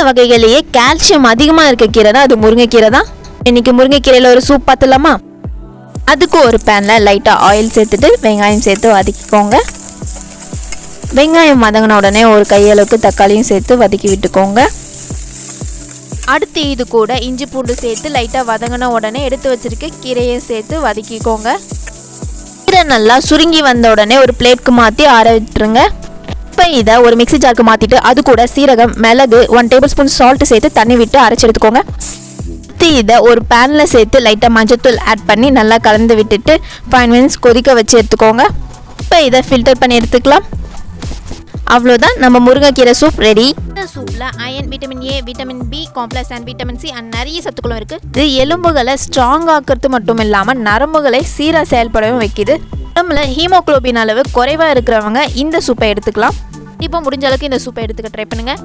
கீரை வகைகளையே கால்சியம் அதிகமாக இருக்க கீரை தான் அது முருங்கைக்கீரை தான் இன்னைக்கு முருங்கைக்கீரையில் ஒரு சூப் பார்த்துலாமா அதுக்கு ஒரு பேனில் லைட்டாக ஆயில் சேர்த்துட்டு வெங்காயம் சேர்த்து வதக்கிக்கோங்க. வெங்காயம் வதங்கின உடனே ஒரு கையளவுக்கு தக்காளியும் சேர்த்து வதக்கி விட்டுக்கோங்க. அடுத்து இது கூட இஞ்சி பூண்டு சேர்த்து லைட்டாக வதங்கின உடனே எடுத்து வச்சிருக்க கீரையும் சேர்த்து வதக்கிக்கோங்க. கீரை நல்லா சுருங்கி வந்த உடனே ஒரு பிளேட்க்கு மாற்றி ஆற விட்டுருங்க. இப்போ இதை ஒரு மிக்ஸி ஜாருக்கு மாற்றிட்டு அது கூட சீரகம் மிளகு ஒன் டேபிள் ஸ்பூன் சால்ட் சேர்த்து தண்ணி விட்டு அரைச்சி எடுத்துக்கோங்க. அடுத்து இதை ஒரு பேனில் சேர்த்து லைட்டாக மஞ்சத்தூள் ஆட் பண்ணி நல்லா கலந்து விட்டுட்டு ஃபைவ் மினிட்ஸ் கொதிக்க வச்சு எடுத்துக்கோங்க. இப்போ இதை ஃபில்டர் பண்ணி எடுத்துக்கலாம். அவ்வளோதான் நம்ம முருங்கைக்கீரை சூப் ரெடி இந்த சூப்பில் iron vitamin A vitamin B complex and vitamin C and நிறைய சத்துக்களும் இருக்குது இது எலும்புகளை ஸ்ட்ராங் ஆக்கிறது மட்டும் இல்லாமல் நரம்புகளை சீராக செயல்படவும் வைக்குது. உடம்புல ஹீமோகுளோபின் அளவு குறைவாக இருக்கிறவங்க இந்த சூப்பை எடுத்துக்கலாம். இப்போ முடிஞ்ச அளவுக்கு இந்த சூப்பை எடுத்துக்க ட்ரை பண்ணுங்கள்